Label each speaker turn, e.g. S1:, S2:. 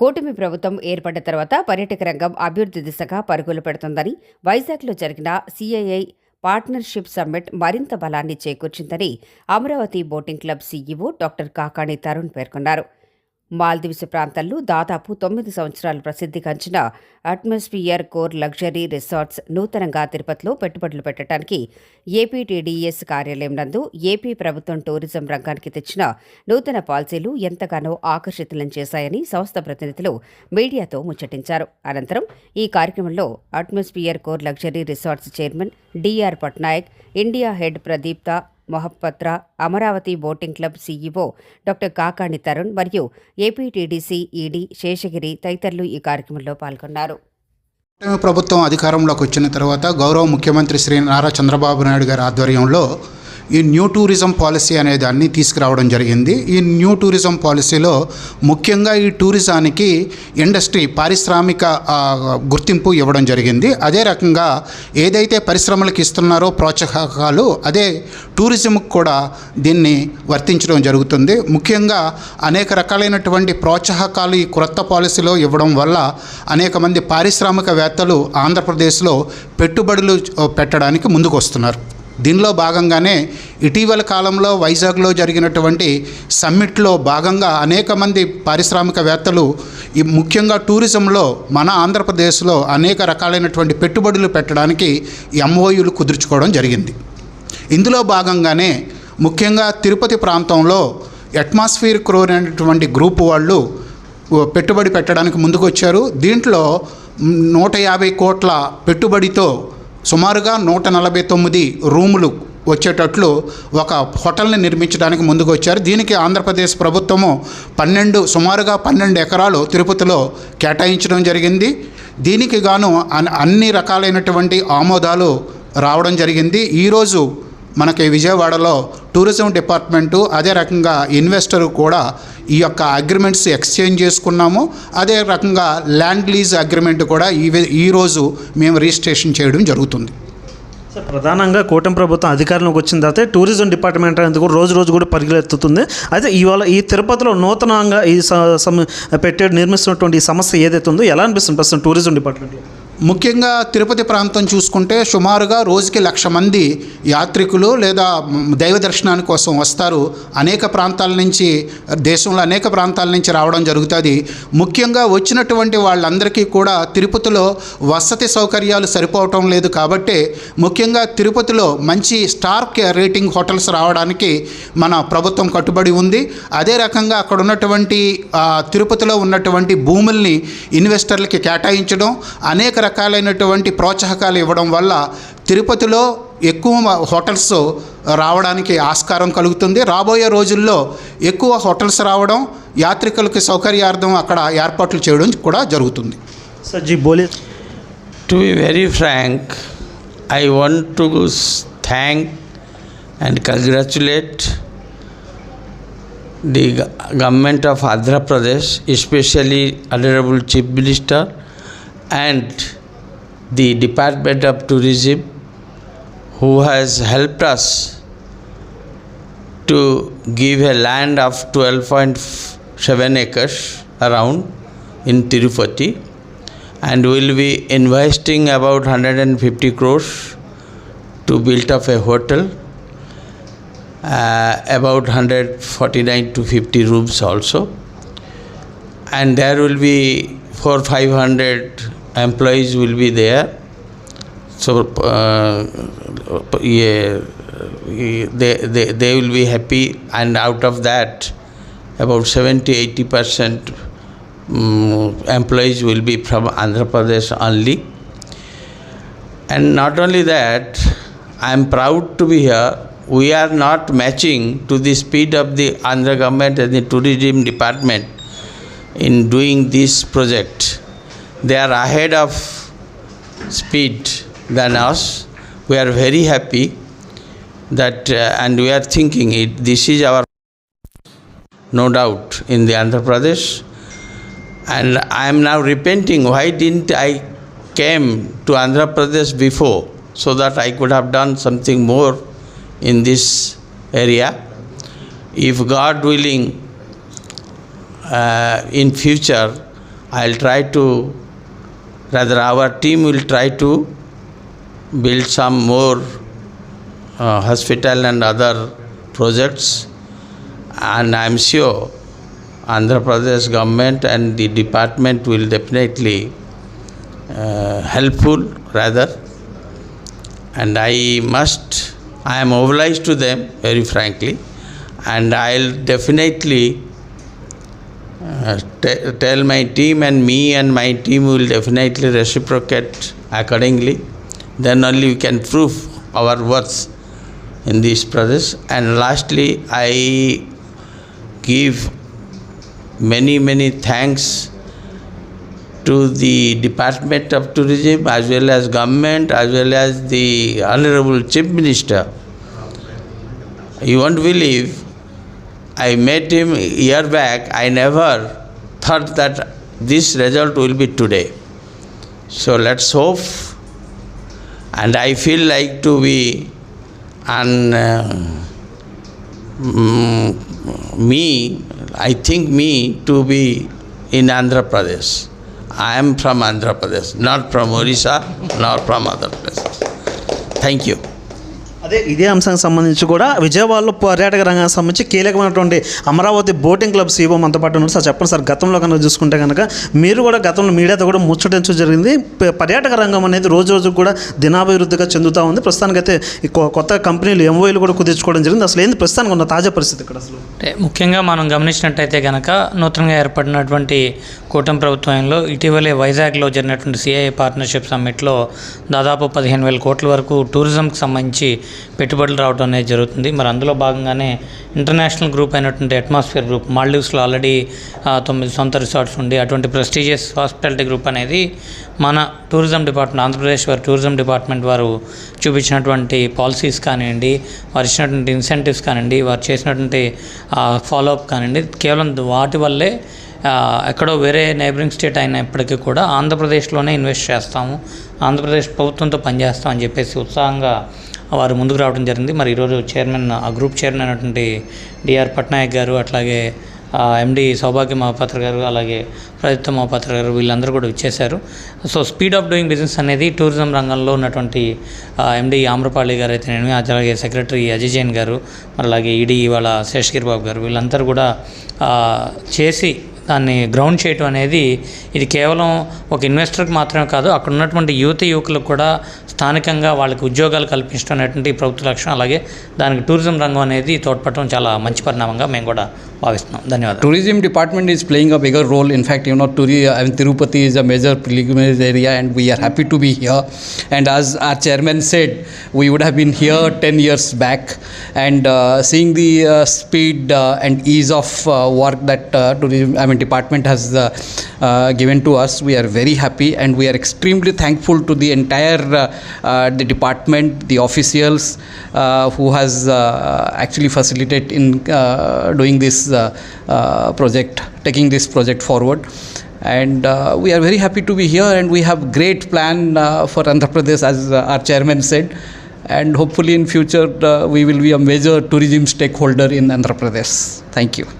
S1: కూటమి ప్రభుత్వం ఏర్పడ్డ తర్వాత పర్యాటక రంగం అభివృద్ధి దిశగా పరుగులు పెడుతుందని వైజాగ్లో జరిగిన సిఐఐ పార్ట్నర్షిప్ సమ్మిట్ మరింత బలాన్ని చేకూర్చిందని Amaravati boating club CEO doctor Kakani Tarun పేర్కొన్నారు. మాల్దీవ్స్ ప్రాంతంలో దాదాపు తొమ్మిది సంవత్సరాలు ప్రసిద్ధిగాంచిన అట్మాస్ఫియర్ కోర్ లగ్జరీ రిసార్ట్స్ నూతనంగా తిరుపతిలో పెట్టుబడులు పెట్టడానికి ఏపీటీడీఎస్ కార్యాలయం నందు ఏపీ ప్రభుత్వం టూరిజం రంగానికి తెచ్చిన నూతన పాలసీలు ఎంతగానో ఆకర్షితులను చేశాయని సంస్థ ప్రతినిధులు మీడియాతో ముచ్చటించారు. అనంతరం ఈ కార్యక్రమంలో atmosphere core luxury resorts chairman D R Patnaik India head Pradipta Mohapatra Amaravati boating club CEO doctor Kakani Tarun మరియు ఏపీటీడీసీ ఈడీ శేషగిరి తదితరులు ఈ కార్యక్రమంలో పాల్గొన్నారు.
S2: ప్రభుత్వం అధికారంలోకి వచ్చిన తర్వాత గౌరవ ముఖ్యమంత్రి శ్రీ నారా చంద్రబాబు నాయుడు గారి ఆధ్వర్యంలో ఈ న్యూ టూరిజం పాలసీ అనే దాన్ని తీసుకురావడం జరిగింది. ఈ న్యూ టూరిజం పాలసీలో ముఖ్యంగా ఈ టూరిజానికి ఇండస్ట్రీ పారిశ్రామిక గుర్తింపు ఇవ్వడం జరిగింది. అదే రకంగా ఏదైతే పరిశ్రమలకు ఇస్తున్నారో ప్రోత్సాహకాలు అదే టూరిజంకి కూడా దీన్ని వర్తించడం జరుగుతుంది. ముఖ్యంగా అనేక రకాలైనటువంటి ప్రోత్సాహకాలు ఈ క్రొత్త పాలసీలో ఇవ్వడం వల్ల అనేక మంది పారిశ్రామికవేత్తలు ఆంధ్రప్రదేశ్లో పెట్టుబడులు పెట్టడానికి ముందుకు వస్తున్నారు దీనిలో భాగంగానే ఇటీవల కాలంలో వైజాగ్లో జరిగినటువంటి సమ్మిట్లో భాగంగా అనేక మంది పారిశ్రామికవేత్తలు ముఖ్యంగా టూరిజంలో మన ఆంధ్రప్రదేశ్లో అనేక రకాలైనటువంటి పెట్టుబడులు పెట్టడానికి ఎంఓయూలు కుదుర్చుకోవడం జరిగింది. ఇందులో భాగంగానే ముఖ్యంగా తిరుపతి ప్రాంతంలో అట్మాస్ఫియర్ క్రోర్ అనేటువంటి గ్రూప్ వాళ్ళు పెట్టుబడి పెట్టడానికి ముందుకు వచ్చారు దీంట్లో నూట యాభై కోట్ల పెట్టుబడితో సుమారుగా నూట నలభై తొమ్మిది రూములు వచ్చేటట్లు ఒక హోటల్ని నిర్మించడానికి ముందుకు వచ్చారు దీనికి ఆంధ్రప్రదేశ్ ప్రభుత్వము పన్నెండు సుమారుగా పన్నెండు ఎకరాలు తిరుపతిలో కేటాయించడం జరిగింది. దీనికి గాను అన్- అన్ని రకాలైనటువంటి ఆమోదాలు రావడం జరిగింది. ఈరోజు మనకి విజయవాడలో టూరిజం డిపార్ట్మెంటు అదే రకంగా ఇన్వెస్టర్ కూడా ఈ యొక్క అగ్రిమెంట్స్ ఎక్స్చేంజ్ చేసుకున్నాము. అదే రకంగా ల్యాండ్ లీజ్ అగ్రిమెంట్ కూడా ఈ ఈరోజు మేము రిజిస్ట్రేషన్ చేయడం జరుగుతుంది.
S3: సార్ ప్రధానంగా కూటమి ప్రభుత్వం అధికారంలోకి వచ్చిన తర్వాత టూరిజం డిపార్ట్మెంట్ అనేది కూడా రోజు రోజు కూడా పరిగెత్తుతుంది. అయితే ఇవాళ ఈ తిరుపతిలో నూతనంగా ఈ స- సమ- పెట్టే నిర్మిస్తున్నటువంటి ఈ సమస్య ఏదైతే ఉందో ఎలా అనిపిస్తుంది ప్రస్తుతం టూరిజం డిపార్ట్మెంట్లో?
S2: ముఖ్యంగా తిరుపతి ప్రాంతం చూసుకుంటే సుమారుగా రోజుకి లక్ష మంది యాత్రికులు లేదా దైవ దర్శనాని కోసం వస్తారు. అనేక ప్రాంతాల నుంచి దేశంలో అనేక ప్రాంతాల నుంచి రావడం జరుగుతుంది. ముఖ్యంగా వచ్చినటువంటి వాళ్ళందరికీ కూడా తిరుపతిలో వసతి సౌకర్యాలు సరిపోవటం లేదు కాబట్టి ముఖ్యంగా తిరుపతిలో మంచి స్టార్ రేటింగ్ హోటల్స్ రావడానికి మన ప్రభుత్వం కట్టుబడి ఉంది. అదే రకంగా అక్కడ ఉన్నటువంటి తిరుపతిలో ఉన్నటువంటి భూముల్ని ఇన్వెస్టర్లకి కేటాయించడం అనేక రకాలైనటువంటి ప్రోత్సాహకాలు ఇవ్వడం వల్ల తిరుపతిలో ఎక్కువ హోటల్స్ రావడానికి ఆస్కారం కలుగుతుంది. రాబోయే రోజుల్లో ఎక్కువ హోటల్స్ రావడం యాత్రికులకి సౌకర్యార్థం అక్కడ ఏర్పాట్లు చేయడం కూడా జరుగుతుంది.
S3: సార్ జీ బోలి
S4: to be very frank I want to thank and congratulate the government of Andhra Pradesh especially honourable chief minister and the Department of Tourism who has helped us to give a land of 12.7 acres around in Tirupati and will be investing about 150 crores to build up a hotel uh, about 149 to 50 rooms also. And there will be 4 500 employees will be there so uh, yeah, they, they, they will be happy and out of that about 70 80 percent um, employees will be from Andhra Pradesh only. And not only that, I am proud to be here. We are not matching to the speed of the Andhra government and the tourism department in doing this project. They are ahead of speed than us. We are very happy that, uh, and we are thinking it. This is our no doubt in the Andhra Pradesh and I am now repenting why didn't I came to Andhra Pradesh before so that I could have done something more in this area if God willing uh, in future I'll try to, rather, our team will try to build some more uh, hospital and other projects, and I'm sure Andhra Pradesh government and the department will definitely uh, helpful rather, and I must, I am obliged to them very frankly, and I'll definitely uh, tell my team and me and my team will definitely reciprocate accordingly. Then only we can prove our worth in this process. And lastly, I give many many thanks to the Department of Tourism as well as government as well as the Honorable Chief Minister. You won't believe I met him a year back. I never thought that this result will be today. So let's hope. And I feel like to be and uh, mm, me, I think me to be in Andhra Pradesh. I am from Andhra Pradesh, not from Orissa, nor from other places. Thank you.
S3: అదే ఇదే అంశానికి సంబంధించి కూడా విజయవాడలో పర్యాటక రంగానికి సంబంధించి కీలకమైనటువంటి అమరావతి బోటింగ్ క్లబ్ సీఓ మనతో పాటు ఉన్నారు. సార్ చెప్పండి సార్ గతంలో కనుక చూసుకుంటే కనుక మీరు కూడా గతంలో మీడియాతో కూడా ముచ్చటించడం జరిగింది. పర్యాటక రంగం అనేది రోజు రోజు కూడా దినాభివృద్ధిగా చెందుతూ ఉంది. ప్రస్తుతానికైతే అయితే కొ- కొత్త కంపెనీలు ఎంఓఏలు కూడా కుదించుకోవడం జరిగింది. అసలు ఏంది ప్రస్తుతానికి ఉన్న తాజా పరిస్థితి ఇక్కడ అసలు?
S5: అంటే ముఖ్యంగా మనం గమనించినట్టయితే కనుక నూతనంగా ఏర్పడినటువంటి కూటమి ప్రభుత్వంలో ఇటీవలే వైజాగ్లో జరిగినటువంటి సిఐఏ పార్ట్నర్షిప్ సమ్మిట్లో దాదాపు పదిహేను వేల కోట్ల వరకు టూరిజంకి సంబంధించి పెట్టుబడులు రావడం అనేది జరుగుతుంది. మరి అందులో భాగంగానే ఇంటర్నేషనల్ గ్రూప్ అయినటువంటి అట్మాస్ఫియర్ గ్రూప్ మాల్డీవ్స్లో ఆల్రెడీ తొమ్మిది సొంత రిసార్ట్స్ ఉండి అటువంటి ప్రెస్టీజియస్ హాస్పిటాలిటీ గ్రూప్ అనేది మన టూరిజం డిపార్ట్మెంట్ ఆంధ్రప్రదేశ్ వారి టూరిజం డిపార్ట్మెంట్ వారు చూపించినటువంటి పాలసీస్ కానివ్వండి వారు ఇచ్చినటువంటి ఇన్సెంటివ్స్ కానివ్వండి వారు చేసినటువంటి ఫాలోఅప్ కానివ్వండి కేవలం వాటి వల్లే ఎక్కడో వేరే నైబరింగ్ స్టేట్ అయినప్పటికీ కూడా ఆంధ్రప్రదేశ్లోనే ఇన్వెస్ట్ చేస్తాము ఆంధ్రప్రదేశ్ ప్రభుత్వంతో పనిచేస్తాం అని చెప్పేసి ఉత్సాహంగా వారు ముందుకు రావడం జరిగింది. మరి ఈరోజు చైర్మన్ ఆ గ్రూప్ చైర్మన్ అయినటువంటి డిఆర్ పట్నాయక్ గారు అట్లాగే ఎండి సౌభాగ్య మహాపాత్ర గారు అలాగే ప్రదీప్త మహాపాత్ర గారు వీళ్ళందరూ కూడా ఇచ్చేశారు so speed of doing business అనేది టూరిజం రంగంలో ఉన్నటువంటి ఎండి ఆమ్రపాళి గారు అయితేనేమి అలాగే సెక్రటరీ అజయ్ జైన్ గారు మరి అలాగే ఈడీ ఇవాళ శేషగిరి బాబు గారు వీళ్ళందరూ కూడా చేసి దాన్ని గ్రౌండ్ చేయటం అనేది ఇది కేవలం ఒక ఇన్వెస్టర్కి మాత్రమే కాదు అక్కడ ఉన్నటువంటి యువత యువకులకు కూడా స్థానికంగా వాళ్ళకి ఉద్యోగాలు కల్పించడం ప్రభుత్వ లక్ష్యం. అలాగే దానికి టూరిజం రంగం అనేది తోడ్పడటం చాలా మంచి పరిణామంగా మేము కూడా భావిస్తున్నాం. ధన్యవాదాలు.
S6: Tourism department is playing a bigger role in fact you know టూరి Tirupati is a major pilgrimage area and we are happy to be here and as our chairman said we would been here ten years back and uh, seeing the uh, speed uh, and ease of work that tourism i mean department has given to us we are very happy and we are extremely thankful to the entire the department the officials who has actually facilitated in doing this project taking this project forward. And uh, we are very happy to be here and we have great plan uh, for andhra pradesh as uh, our chairman said and hopefully in future uh, we will be a major tourism stakeholder in andhra pradesh. Thank you